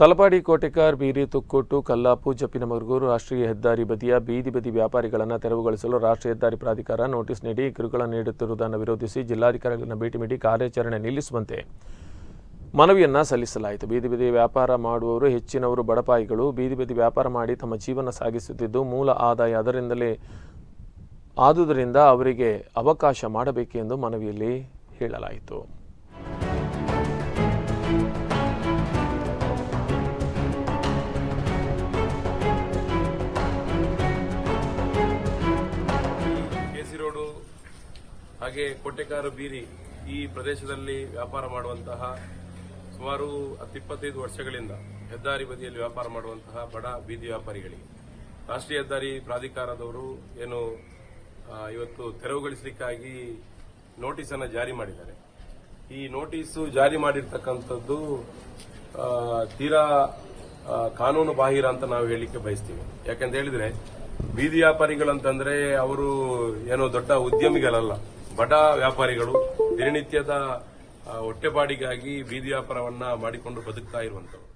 ತಲಪಾಡಿ ಕೋಟೆಕಾರ್ ಬೀರಿ, ತುಕ್ಕೋಟು, ಕಲ್ಲಾಪು, ಜಪ್ಪಿನಮರ್ಗೂರು ರಾಷ್ಟ್ರೀಯ ಹೆದ್ದಾರಿ ಬದಿಯ ಬೀದಿ ಬದಿ ವ್ಯಾಪಾರಿಗಳನ್ನು ತೆರವುಗೊಳಿಸಲು ರಾಷ್ಟ್ರೀಯ ಹೆದ್ದಾರಿ ಪ್ರಾಧಿಕಾರ ನೋಟಿಸ್ ನೀಡಿ ಕಿರುಕುಳ ನೀಡುತ್ತಿರುವುದನ್ನು ವಿರೋಧಿಸಿ ಜಿಲ್ಲಾಧಿಕಾರಿಗಳನ್ನು ಭೇಟಿ ನೀಡಿ ಕಾರ್ಯಾಚರಣೆ ನಿಲ್ಲಿಸುವಂತೆ ಮನವಿಯನ್ನು ಸಲ್ಲಿಸಲಾಯಿತು. ಬೀದಿ ಬದಿ ವ್ಯಾಪಾರ ಮಾಡುವವರು ಹೆಚ್ಚಿನವರು ಬಡಪಾಯಿಗಳು. ಬೀದಿ ಬದಿ ವ್ಯಾಪಾರ ಮಾಡಿ ತಮ್ಮ ಜೀವನ ಸಾಗಿಸುತ್ತಿದ್ದು ಮೂಲ ಆದಾಯ ಅದರಿಂದಲೇ ಆದುದರಿಂದ ಅವರಿಗೆ ಅವಕಾಶ ಮಾಡಬೇಕೆಂದು ಮನವಿಯಲ್ಲಿ ಹೇಳಲಾಯಿತು. ಕೆಸಿ ರೋಡು, ಹಾಗೆ ಕೋಟೆಕಾರ ಬೀರಿ ಈ ಪ್ರದೇಶದಲ್ಲಿ ವ್ಯಾಪಾರ ಮಾಡುವಂತಹ ಸುಮಾರು ಹತ್ತಿಪ್ಪತ್ತೈದು ವರ್ಷಗಳಿಂದ ಹೆದ್ದಾರಿ ಬದಿಯಲ್ಲಿ ವ್ಯಾಪಾರ ಮಾಡುವಂತಹ ಬಡ ಬೀದಿ ವ್ಯಾಪಾರಿಗಳಿಗೆ. ರಾಷ್ಟ್ರೀಯ ಹೆದ್ದಾರಿ ಪ್ರಾಧಿಕಾರದವರು ಏನು ಇವತ್ತು ತೆರವುಗೊಳಿಸಲಿಕ್ಕಾಗಿ ನೋಟಿಸ್ ಅನ್ನು ಜಾರಿ ಮಾಡಿದ್ದಾರೆ. ಈ ನೋಟಿಸು ಜಾರಿ ಮಾಡಿರ್ತಕ್ಕಂಥದ್ದು ತೀರಾ ಕಾನೂನು ಬಾಹಿರ ಅಂತ ನಾವು ಹೇಳಲಿಕ್ಕೆ ಬಯಸ್ತೀವಿ. ಯಾಕಂತ ಹೇಳಿದ್ರೆ ಬೀದಿ ವ್ಯಾಪಾರಿಗಳಂತಂದ್ರೆ ಅವರು ಏನೋ ದೊಡ್ಡ ಉದ್ಯಮಿಗಳಲ್ಲ, ಬಡ ವ್ಯಾಪಾರಿಗಳು. ದಿನನಿತ್ಯದ ಹೊಟ್ಟೆಪಾಡಿಗಾಗಿ ಬೀದಿ ವ್ಯಾಪಾರವನ್ನ ಮಾಡಿಕೊಂಡು ಬದುಕ್ತಾ ಇರುವಂತವ್ರು